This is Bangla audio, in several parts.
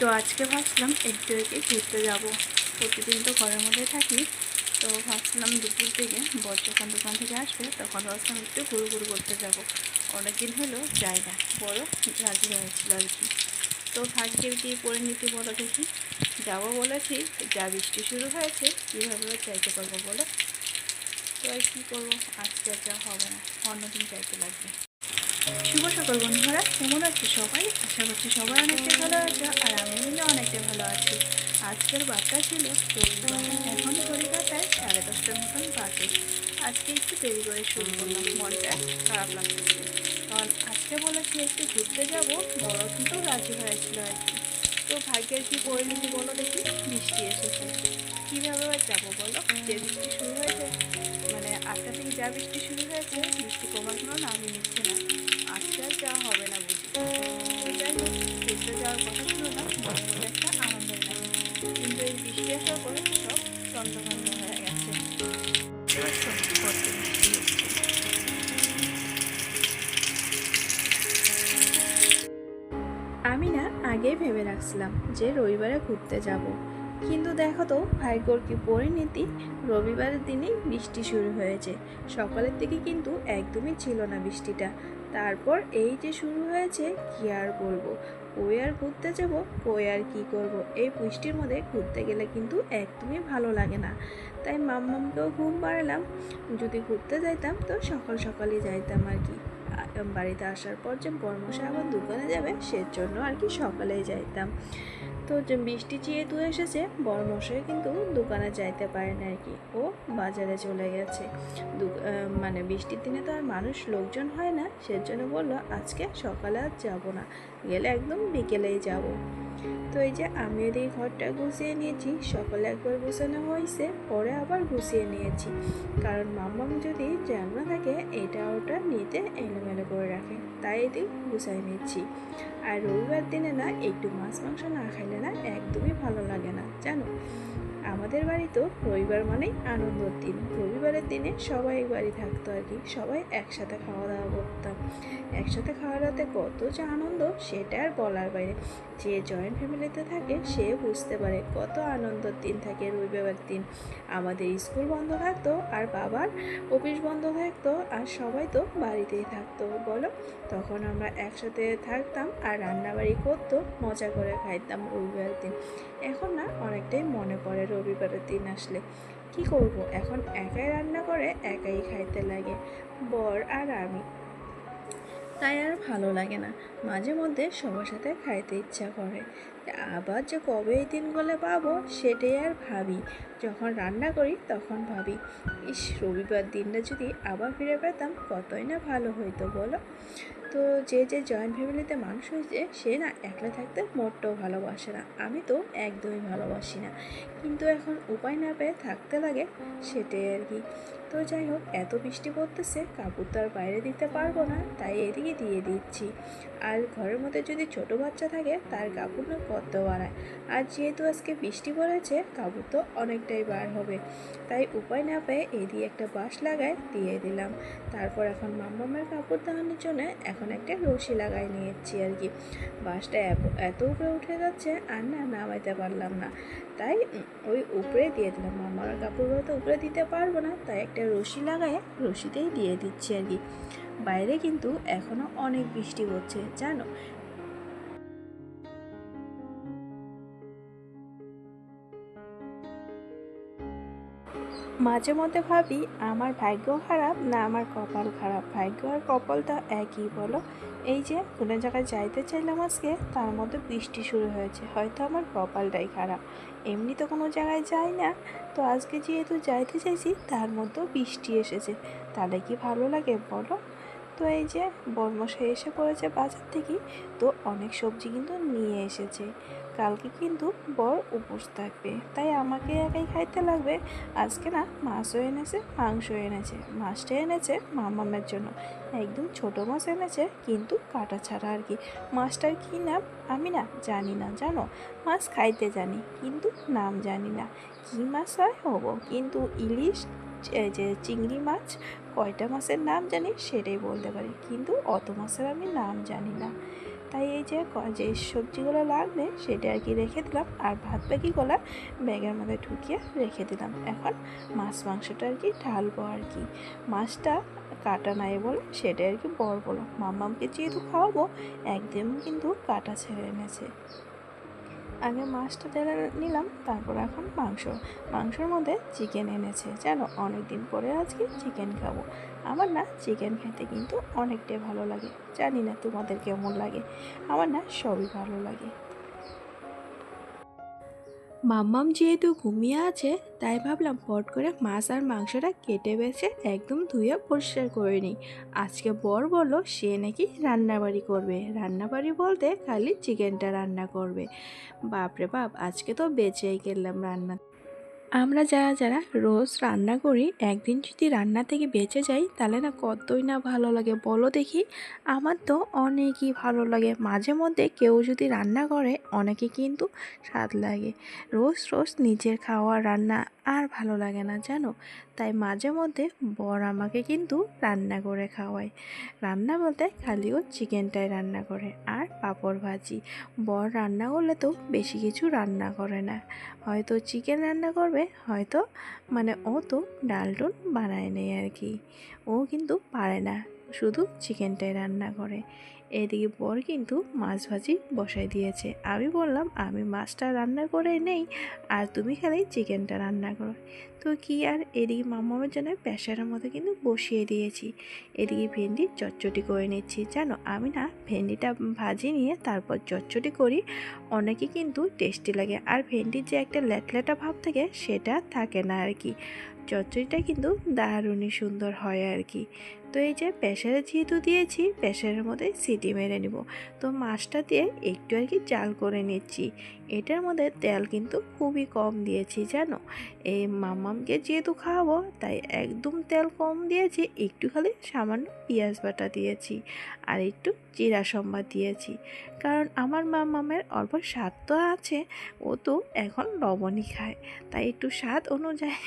তো আজকে ভাবছিলাম একটু একে ঘুরতে যাব। প্রতিদিন তো ঘরের মধ্যে থাকি। তো ভাবছিলাম দুপুর থেকে বর যখন দোকান থেকে আসবে, তখন ভাবছিলাম একটু ঘুরু ঘুরু করতে যাব। অনেকদিন হলো না বড় রাজি হয়েছিল আর কি। তো ভাগ্যের কি পরিণতি বলো দেখি। যাব বলেছি, যা বৃষ্টি শুরু হয়েছে, কীভাবে চাইতে পারব বলো? তো আর কী করব? আজকে যা হবে না, অন্যদিন চাইতে লাগবে। শুভ সকাল বন্ধুরা, কেমন আছে সবাই? আশা করছি সবাই অনেকটা ভালো আছে আর আমি কিন্তু অনেকটা ভালো আছি। আজকের বার্তা ছিল এখন কাটায় সাড়ে দশটার মতন বাজে। আজকে একটু দেরি করে শুরু করলাম, মনটা খারাপ লাগতেছে কারণ আজকে বলেছি একটু ঘুরতে যাব বড় কিন্তু রাজি হয়েছিল আর কি। তো ভাগ্যের কি পরিণতি বলো দেখি, বৃষ্টি এসেছে। কীভাবে আর যাব বলো? যে বৃষ্টি শুরু হয়েছে মানে আটটা থেকে যা বৃষ্টি শুরু হয়েছে, বৃষ্টি কমার কোনো নামই নিচ্ছে না। হবে না বুঝি? আমি না আগেই ভেবে রাখছিলাম যে রবিবারে ঘুরতে যাব। কিন্তু দেখো তো, ভাগ্যর কি পরিণতি? রবিবারের দিনই বৃষ্টি শুরু হয়েছে। সকালের দিকে কিন্তু একদমই ছিল না বৃষ্টিটা। তারপর এই যে শুরু হয়েছে, কি আর বলব? কই আর ঘুরতে যাব? কই আর কী করব? এই বৃষ্টির মধ্যে ঘুরতে গেলে কিন্তু একদমই ভালো লাগে না। তাই মাম্মামকেও ঘুম পাড়ালাম। যদি ঘুরতে যাইতাম তো সকাল সকালই যাইতাম আর কি। বাড়িতে আসার পর যে বর্মশা আবার দোকানে যাবে, সেজন্য আর কি সকালেই যাইতাম। তো যে বৃষ্টি যেহেতু এসেছে বড়মশাই কিন্তু দোকানে যাইতে পারে না আর কি। ও বাজারে চলে গেছে। মানে বৃষ্টির দিনে তো আর মানুষ লোকজন হয় না, সেজন্য বলল, আজকে সকালে আর যাব না। গেলে একদম বিকেলেই যাব। তো এই যে আমি এই ঘরটা গুছিয়ে নিয়েছি, সকালে একবার গুছানো হয়েছে, পরে আবার গুছিয়ে নিয়েছি। কারণ মাম্মাম যদি জানা থাকে, এটা ওটা নিতে এলোমেলো করে রাখে, তাই এদিক গুছাই নিচ্ছি। আর রবিবার দিনে না, একটু মাছ মাংস না খাইলে না, একদমই ভালো লাগে না, জানো? আমাদের বাড়ি তো রবিবার মানেই আনন্দর দিন। রবিবারের দিনে সবাই বাড়ি থাকতো আর কি। সবাই একসাথে খাওয়া দাওয়া করতাম। একসাথে খাওয়া দাওয়াতে কত যে আনন্দ সেটা আর বলার বাইরে। যে জয়েন্ট ফ্যামিলিতে থাকে সে বুঝতে পারে কত আনন্দর দিন থাকে রবিবার দিন। আমাদের স্কুল বন্ধ থাকতো আর বাবার অফিস বন্ধ থাকতো আর সবাই তো বাড়িতেই থাকতো, বলো? তখন আমরা একসাথে থাকতাম আর রান্নাবাড়ি করতো, মজা করে খাইতাম রবিবার দিন। এখন না অনেকটাই মনে পড়ে রবিবারের দিন আসলে। কি করব? এখন একাই রান্না করে, একাই খাইতে লাগে। বর আর আমি। তাই আর ভালো লাগে না। মাঝে মধ্যে সবার সাথে খাইতে ইচ্ছা করে। আবার যে কবে এই দিনগুলো পাবো, সেটাই আর ভাবি। যখন রান্না করি, তখন ভাবি, ইস, রবিবার দিনটা যদি আবার ফিরে পেতাম, কতই না ভালো হইতো, বলো। তো যে যে জয়েন্ট ফ্যামিলিতে মানুষ হয়েছে, সে না একলা থাকতে মোটটাও ভালোবাসে না। আমি তো একদমই ভালোবাসি না। কিন্তু এখন উপায় না পেয়ে থাকতে লাগে, সেটাই আর কি। তো যাই হোক, এত বৃষ্টি পড়তেছে, কাপড় তো আর বাইরে দিতে পারব না, তাই এদিকে দিয়ে দিচ্ছি। আর ঘরের মধ্যে যদি ছোট বাচ্চা থাকে, তার কাপড় না কত বাড়ায়। আর যেহেতু আজকে বৃষ্টি পড়েছে, কাপড় তো অনেকটাই বার হবে। তাই উপায় না পেয়ে এদিকে একটা বাঁশ লাগায় দিয়ে দিলাম। তারপর এখন মাম্মামের কাপড় দাঁড়ানোর জন্য এখন একটা রশি লাগাই নিয়েছি আর কি। বাসটা এত- উপরে উঠে যাচ্ছে আর না নামাইতে পারলাম না। তাই ওই উপরে দিয়ে দিলাম। মামার কাপড়গুলো তো উপরে দিতে পারব না, তাই একটা রশি লাগায় রশিতেই দিয়ে দিচ্ছি আর কি। বাইরে কিন্তু এখনও অনেক বৃষ্টি হচ্ছে জানো? মাঝে মধ্যে ভাবি, আমার ভাগ্য খারাপ না আমার কপাল খারাপ? ভাগ্য আর কপাল তো একই বলো। এই যে, কোনো জায়গায় যাইতে চাইলাম আজকে, তার মধ্যে বৃষ্টি শুরু হয়েছে। হয়তো আমার কপালটাই খারাপ। এমনি তো কোনো জায়গায় যাই না। তো আজকে যেহেতু যাইতে চাইছি, তার মধ্যেও বৃষ্টি এসেছে। তাহলে কি ভালো লাগে বলো? তো এই যে বর্মশাই এসে পড়েছে বাজার থেকে, তো অনেক সবজি কিন্তু নিয়ে এসেছে। কালকে কিন্তু বর উপোস থাকবে, তাই আমাকে একাই খাইতে লাগবে। আজকে না মাছও এনেছে মাংস এনেছে। মাছটা এনেছে মামামের জন্য। একদম ছোট মাছ এনেছে, কিন্তু কাটা ছাড়া আর কি। মাছটার কী নাম আমি না জানি না, জানো? মাছ খাইতে জানি, কিন্তু নাম জানি না। কী মাছ হয় হব? কিন্তু ইলিশ যে চিংড়ি মাছ, কয়টা মাছের নাম জানি সেটাই বলতে পারি। কিন্তু অত মাছের আমি নাম জানি না। তাই এই যে যে সবজিগুলো লাগবে সেটা আর কি রেখে দিলাম। আর ভাত বাকিগুলো ব্যাগের মধ্যে ঢুকিয়ে রেখে দিলাম। এখন মাছ মাংসটা আর কি ঢালবো আর কি। মাছটা কাটা নাই বলে সেটা আর কি বড় বলো। মাম্মামকে যেহেতু খাওয়াবো একদম কিন্তু কাটা ছেড়ে এনেছে। আগে মাছটা তেলে নিলাম, তারপর এখন মাংস। মাংসর মধ্যে চিকেন এনেছে। জানো অনেক দিন পরে আজকে চিকেন খাব। আমার না চিকেন খেতে কিন্তু অনেকটাই ভালো লাগে। জানি না তোমাদের কেমন লাগে। আমার না সবই ভালো লাগে। মাম্মাম যেহেতু ঘুমিয়ে আছে, তাই ভাবলাম পট করে মাছ আর মাংসটা কেটে বেছে একদম ধুয়ে পরিষ্কার করে নিই। আজকে বর বলল, সে নাকি রান্নাবাড়ি করবে। রান্নাবাড়ি বলতে খালি চিকেনটা রান্না করবে। বাপরে বাপ, আজকে তো বেঁচেই গেলাম রান্না। আমরা যারা যারা রোজ রান্না করি, একদিন যদি রান্না থেকে বেঁচে যাই, তাহলে না কতই না ভালো লাগে। বলো দেখি, আমার তো অনেকই ভালো লাগে। মাঝে মধ্যে কেউ যদি রান্না করে, অনেকে কিন্তু স্বাদ লাগে। রোজ রোজ নিজের খাওয়া, রান্না আর ভালো লাগে না, জানো? তাই মাঝে মধ্যে বর আমাকে কিন্তু রান্না করে খাওয়ায়। রান্না বলতে খালিও চিকেনটাই রান্না করে, আর পাঁপড় ভাজি। বর রান্না করলে তো বেশি কিছু রান্না করে না। হয়তো চিকেন রান্না করবে, হয়তো মানে ও তো ডালটুন বানায় নেই আর কি। ও কিন্তু পারে না, শুধু চিকেনটাই রান্না করে। এদিকে বর কিন্তু মাছ ভাজি বসাই দিয়েছে। আমি বললাম, আমি মাছটা রান্না করে নেই, আর তুমি খালি চিকেনটা রান্না করো। তো কি আর এদিকে মামামের জন্য প্রেশারের মধ্যে কিন্তু বসিয়ে দিয়েছি। এদিকে ভেন্ডি চটচটি করে নিচ্ছি। জানো, আমি না ভেন্ডিটা ভাজি নিয়ে তারপর চটচটি করি, অনেকে কিন্তু টেস্টি লাগে। আর ভেন্ডির যে একটা ল্যাটল্যাটা ভাব থাকে, সেটা থাকে না আর কি। চচ্চড়িটা কিন্তু দারুণই সুন্দর হয় আর কি। তো এই যে প্রেশারে যেহেতু দিয়েছি প্রেশারের মধ্যে সিটি মেরে নেব। তো মাছটা দিয়ে একটু আর কি জাল করে নিচ্ছি। এটার মধ্যে তেল কিন্তু খুবই কম দিয়েছি, জানো? এই মামামকে যেহেতু খাওয়াবো, তাই একদম তেল কম দিয়েছি, একটু খালি সামান্য পেঁয়াজ বাটা দিয়েছি আর একটু জিরা সম্বাদ দিয়েছি। কারণ আমার মামামের অল্প স্বাদ তো আছে, ও তো এখন লবণই খায়। তাই একটু স্বাদ অনুযায়ী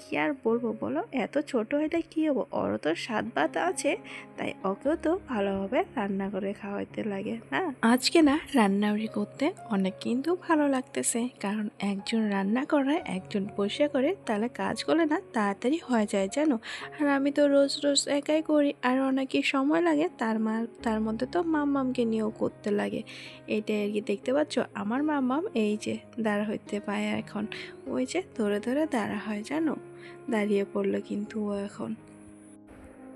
কি আর বলব বলো? এত ছোট হলে কী হব? ওরও তো স্বাদ ভাত আছে, তাই ওকেও তো ভালোভাবে রান্না করে খাওয়াইতে লাগে, না? আজকে না রান্নাবাড়ি করতে অনেক কিন্তু ভালো লাগতেছে, কারণ একজন রান্না করে, একজন বসে করে, তাহলে কাজ করলে না তাড়াতাড়ি হয়ে যায়, জানো? আর আমি তো রোজ রোজ একাই করি, আর অনেকই সময় লাগে, তার মা, তার মধ্যে তো মাম্মামকে নিয়েও করতে লাগে। এইটাই আর কি, দেখতে পাচ্ছ? আমার মাম্মাম এই যে দাঁড়া হইতে পায় এখন, ওই যে ধরে ধরে দাঁড়া হয়, জানো? দাঁড়িয়ে পড়ল কিন্তু ও এখন।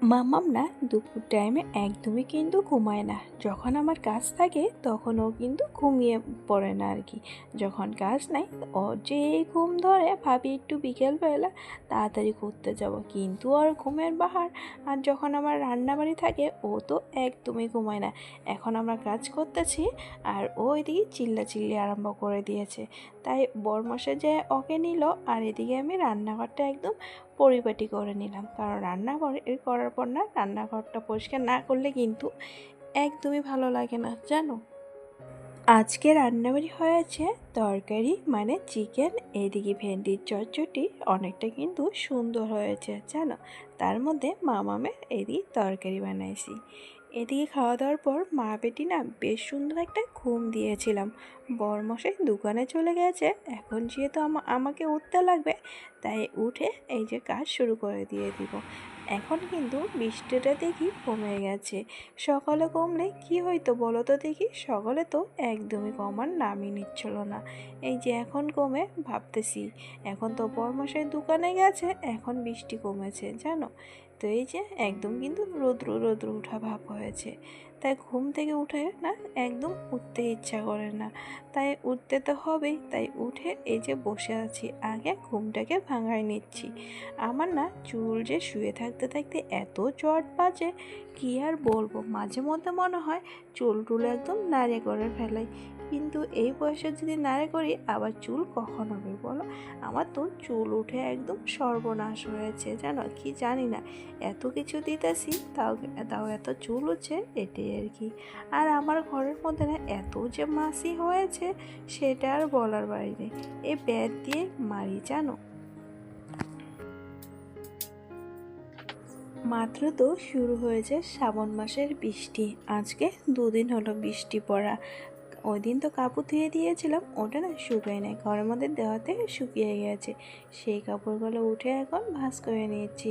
মামাম না দুপুর টাইমে একদমই কিন্তু ঘুমায় না। যখন আমার কাজ থাকে, তখন ও কিন্তু ঘুমিয়ে পড়ে না আর কি যখন কাজ নাই, ও যে ঘুম ধরে, ভাবি একটু বিকেলবেলা তাড়াতাড়ি ঘুরতে যাব। কিন্তু ওর ঘুমের বাহার আর যখন আমার রান্নাবাড়ি থাকে, ও তো একদমই ঘুমায় না। এখন আমরা কাজ করতেছি আর ও এদিকে চিল্লা চিল্লি আরম্ভ করে দিয়েছে। তাই বরমশে যে ওকে নিল আর এদিকে আমি রান্নাঘরটা একদম পরিপাটি করে নিলাম। কারণ রান্নাঘর এর করার পর না রান্নাঘরটা পরিষ্কার না করলে কিন্তু একদমই ভালো লাগে না, জানো? আজকে রান্নাবাড়ি হয়েছে তরকারি মানে চিকেন, এদিকে ভেন্ডির চচ্চটি অনেকটা কিন্তু সুন্দর হয়েছে, জানো? তার মধ্যে মামামের এদিকে তরকারি বানাইছি। এদিকে খাওয়া দাওয়ার পর মা বেটি না বেশ সুন্দর একটা ঘুম দিয়েছিলাম। বরমশাই দোকানে চলে গেছে। এখন যেহেতু আমা- আমাকে উঠতে লাগবে, তাই উঠে এই যে কাজ শুরু করে দিয়ে দিব। এখন কিন্তু বৃষ্টিটা দেখি কমে গেছে। সকালে কমলে কি হইতো বলো তো দেখি? সকালে তো একদমই কমার নামই নিচ্ছিল না। এই যে এখন কমে ভাবতেছি। এখন তো বরমশাই দোকানে গেছে, এখন বৃষ্টি কমেছে, জানো? তো এই যে একদম কিন্তু রৌদ্র রৌদ্র উঠা ভাব হয়েছে। তাই ঘুম থেকে উঠে না একদম উঠতে ইচ্ছা করে না। তাই উঠতে তো হবেই, তাই উঠে এই যে বসে আছি, আগে ঘুমটাকে ভাঙায় নিচ্ছি। আমার না চুল যে শুয়ে থাকতে থাকতে এত চট বাজে, কি আর বলব? মাঝে মধ্যে মনে হয় চুল টুল একদম নাড়ে করে ফেলাই। কিন্তু এই বয়সে যদি নাড়ে করি, আবার চুল কখন হবে বলো? আমার তো চুল উঠে একদম সর্বনাশ হয়েছে, জানো? কি জানি না। এত কিছু দিতেছি, তাও তাও এত চুল হচ্ছে, এটাই আর কি আর আমার ঘরের মধ্যে না এত যে মাসি হয়েছে, সেটা আর বলার বাইরে এ ব্যাট দিয়ে মারি, জানো? মাত্র তো শুরু হয়েছে শ্রাবণ মাসের বৃষ্টি। আজকে দুদিন হলো বৃষ্টি পড়া। ওই দিন তো কাপড় ধুয়ে দিয়েছিলাম, ওটা না শুকায় নাই, ঘরের মধ্যে দেওয়াতে শুকিয়ে গেছে। সেই কাপড়গুলো উঠে এখন ভাঁজ করে নিয়েছি।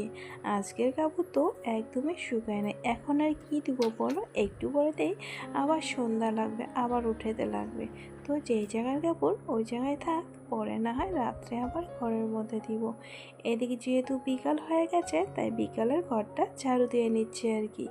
আজকের কাপড় তো একদমই শুকায় নাই, এখন আর কি দেবো বলো? একটু পরেতেই আবার সন্ধ্যা লাগবে, আবার উঠেতে লাগবে। তো যেই জায়গার কাপড়, ওই জায়গায় থাক, পরে না হয় রাত্রে আবার ঘরের মধ্যে দিব এদিকে যেহেতু বিকাল হয়ে গেছে, তাই বিকালের ঘরটা ঝাড়ু দিয়ে নিচ্ছে আর কি।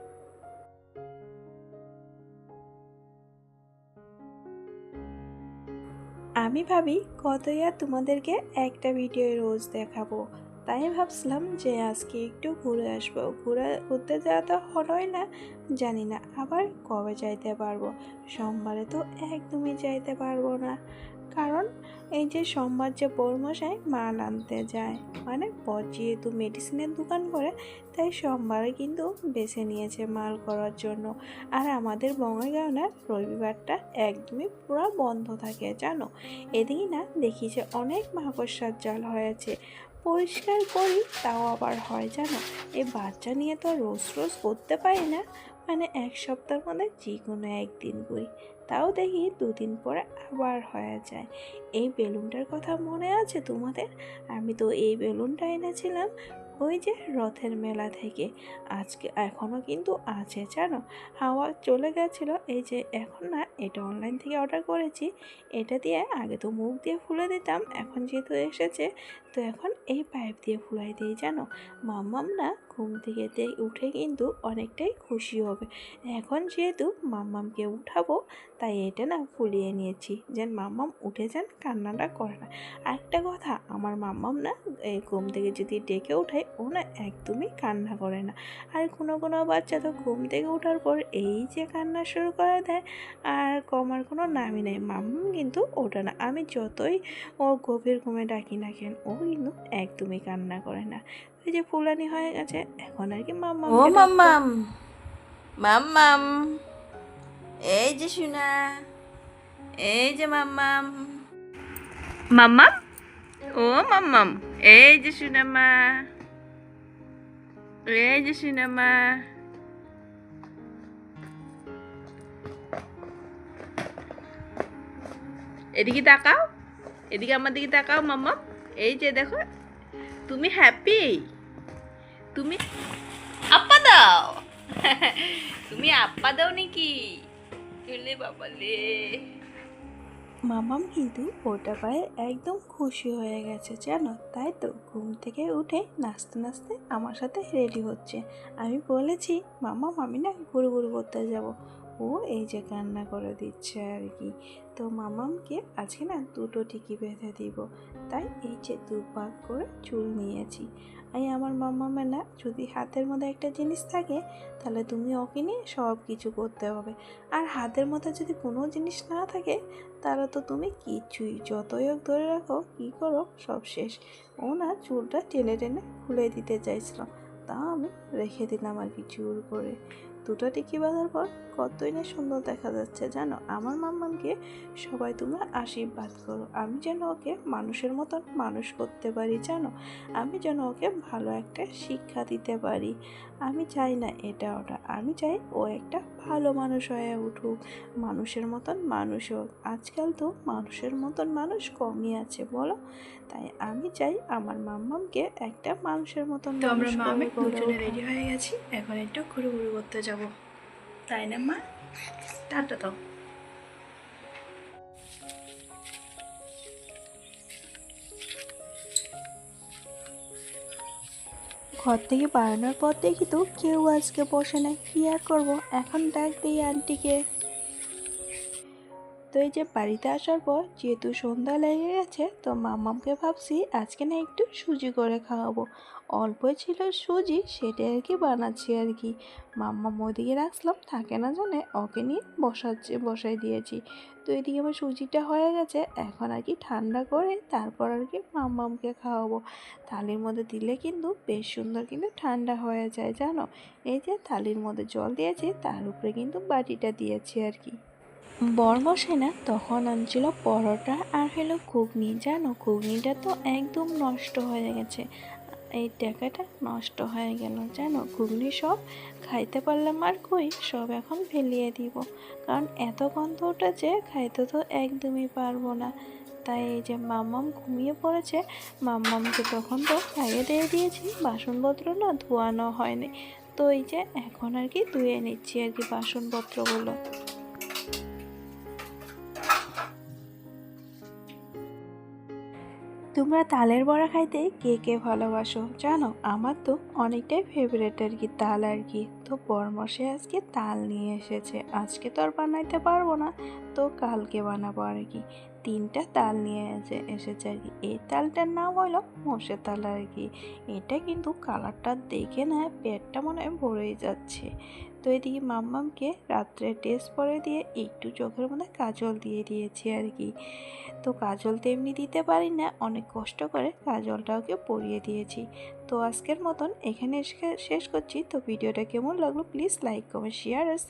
আমি ভাবি কতই আর তোমাদেরকে একটা ভিডিও রোজ দেখাবো। তাই ভাবছিলাম যে আজকে একটু ঘুরে আসব। ঘুরে ঘুরতে যাওয়া তো হলোই না, জানি না আবার কবে যাইতে পারব। সোমবারে তো একদমই যাইতে পারব না। কারণ এই যে সোমবার যে বড়মশাই মাল আনতে যায় মানে বর যেহেতু মেডিসিনের দোকান করে, তাই সোমবারে কিন্তু বেছে নিয়েছে মাল করার জন্য। আর আমাদের বঙ্গাইগাঁওনার রবিবারটা একদমই পুরো বন্ধ থাকে, জানো? এদিকে না দেখি যে অনেক মাকড়সার জাল হয়েছে। পরিষ্কার করি, তাও আবার হয়, জানো? এই বাচ্চা নিয়ে তো রোজ রোজ করতে পারি না। মানে এক সপ্তাহের মধ্যে যে কোনো একদিন করি। তাও দেখি দুদিন পরে আবার হয়ে যায়। এই বেলুনটার কথা মনে আছে তোমাদের? আমি তো এই বেলুনটা এনেছিলাম ওই যে রথের মেলা থেকে। আজকে এখনও কিন্তু আছে, জানো? হাওয়া চলে গেছিল, এই যে এখন না এটা অনলাইন থেকে অর্ডার করেছি। এটা দিয়ে আগে তো মুখ দিয়ে ফুলে দিতাম, এখন যেহেতু এসেছে তো এখন এই পাইপ দিয়ে ফুলাই দিই, জানো? মাম্মাম না ঘুম থেকে উঠে কিন্তু অনেকটাই খুশি হবে। এখন যেহেতু মাম্মামকে উঠাবো, তাই এটা না ফুলিয়ে নিয়েছি। যেন মাম্মাম উঠে যান, কান্নাটা করে না। আরেকটা কথা, আমার মাম্মাম না এই ঘুম থেকে যদি ডেকে ওঠায় ও না একদমই কান্না করে না। আর কোনো কোনো বাচ্চা তো ঘুম থেকে ওঠার পর এই যে কান্না শুরু করে দেয়, আর কমার কোনো নামই নেই। মাম্মাম কিন্তু ওটা না। আমি যতই ও গভীর ঘুমে ডাকি না কেন, ও কিন্তু একদমই কান্না করে না। ওই যে ফুলানি হয়ে গেছে এখন আর কি মাম্মা ও মাম্মাম মাম্মাম এই যে সোনা এই যে মাম্মাম। মাম্মাম? ও মাম্মাম এই যে সোনামা এই যে সোনামা এদিকে তাকাও এদিকে আমার দিকে তাকাও মাম্মাম। এই যে দেখো, তুমি হ্যাপি তুমি আপা দাও। তুমি আপা দাও নাকি? চলে বাবালে মামাম কিন্তু ওটা পায়ে একদম খুশি হয়ে গেছে, জানো? তাই তো ঘুম থেকে উঠে নাচতে নাচতে আমার সাথে রেডি হচ্ছে। আমি বলেছি মামা আমি না ঘুরু ঘুরু করতে যাব। ও এই যে কান্না করে দিচ্ছে আর কি। তো মামামকে আজকে না দুটো টিকি বেঁধে দিব। তাই এই যে দু ভাগ করে চুল নিয়েছি। এই আমার মামামের না যদি হাতের মধ্যে একটা জিনিস থাকে, তাহলে তুমি ওকে নিয়ে সব কিছু করতে হবে। আর হাতের মধ্যে যদি কোনো জিনিস না থাকে, তাহলে তো তুমি কিছুই, যতই হোক ধরে রাখো, কী করো, সব শেষ। ও না চুলটা টেনে টেনে খুলে দিতে চাইছিল। তা আমি রেখে দিলাম আর কি চুল করে। দুটো টিকি বাঁধার পর কতই না সুন্দর দেখা যাচ্ছে, জানো? আমার মাম্মামকে সবাই তোমরা আশীর্বাদ করো। আমি যেন ওকে মানুষের মতন মানুষ করতে পারি, জানো? আমি যেন ওকে ভালো একটা শিক্ষা দিতে পারি। আমি চাই না এটা ওটা। আমি চাই ও একটা ভালো মানুষ হয়ে উঠুক, মানুষের মতন মানুষ হোক। আজকাল তো মানুষের মতন মানুষ কমই আছে, বলো? তাই আমি চাই আমার মাম্মামকে একটা মানুষের মতন তো আমরা মানুষ মা আমি করে গড়ে দুজনে রেডি হয়ে গেছি। এখন একটু ঘুরে ঘুরে করতে যাব। তাই না মা? টাটা দাও। ঘর থেকে বাড়ানোর পর দেখি তো কেউ আজকে বসে না কি আর করব? এখন ডাক দিই আন্টিকে। তো এই যে বাড়িতে আসার পর যেহেতু সন্ধ্যা লেগে গেছে, তো মামামকে ভাবছি আজকে না একটু সুজি করে খাওয়াবো। অল্পই ছিল সুজি, সেটাই আর কি বানাচ্ছি আর কি। মাম্মাম ওদিকে রাখলাম থাকে না জানে, ওকে নিয়ে বসাচ্ছে, বসাই দিয়েছি। তো এদিকে আমার সুজিটা হয়ে গেছে, এখন আর কি ঠান্ডা করে তারপর আর কি মাম্মামকে খাওয়াবো। থালির মধ্যে দিলে কিন্তু বেশ সুন্দর কিন্তু ঠান্ডা হয়ে যায়, জানো? এই যে থালির মধ্যে জল দিয়েছি, তার উপরে কিন্তু বাটিটা দিয়েছি আর কি। বরমশাই না, তখন আনছিল পরোটা আর হলো ঘুগনি। জানো, ঘুগনিটা তো একদম নষ্ট হয়ে গেছে। এই টাকাটা নষ্ট হয়ে গেল। জানো, ঘুগনি সব খাইতে পারলাম আর কই, সব এখন ফেলিয়ে দিব। কারণ এত গন্ধ উঠেছে, খাইতে তো একদমই পারব না। তাই এই যে মাম্মাম ঘুমিয়ে পড়েছে, মাম্মামকে তখন তো খাইয়ে দিয়ে দিয়েছি, বাসনপত্র না ধোয়ানো হয়নি। তো এই যে এখন আর কি ধুয়ে নিচ্ছি আর কি বাসনপত্রগুলো। তোমরা তালের বড়া খাইতে কে কে ভালোবাসো জানো? আমার তো অনেকটাই ফেভারেট আর কি তাল আর কি। তো বরমশে আজকে তাল নিয়ে এসেছে। আজকে তো আর বানাইতে পারব না, তো কালকে বানাবো আর কি। তিনটা তাল নিয়ে এসে, এসেছে আর কি। এই তালটার নাম হলো মোষে তাল আর কি। এটা কিন্তু কালারটা দেখে না পেটটা মনে হয় ভরেই যাচ্ছে। তো এদিকে মাম্মামকে রাত্রে ড্রেস পরে দিয়ে একটু চোখের মধ্যে কাজল দিয়ে দিয়েছি আর কি। তো কাজল তো এমনি দিতে পারি না, অনেক কষ্ট করে কাজলটা ওকে পরিয়ে দিয়েছি। তো আজকের মতন এখানে শেষ করছি। তো ভিডিওটা কেমন লাগল please like comment share R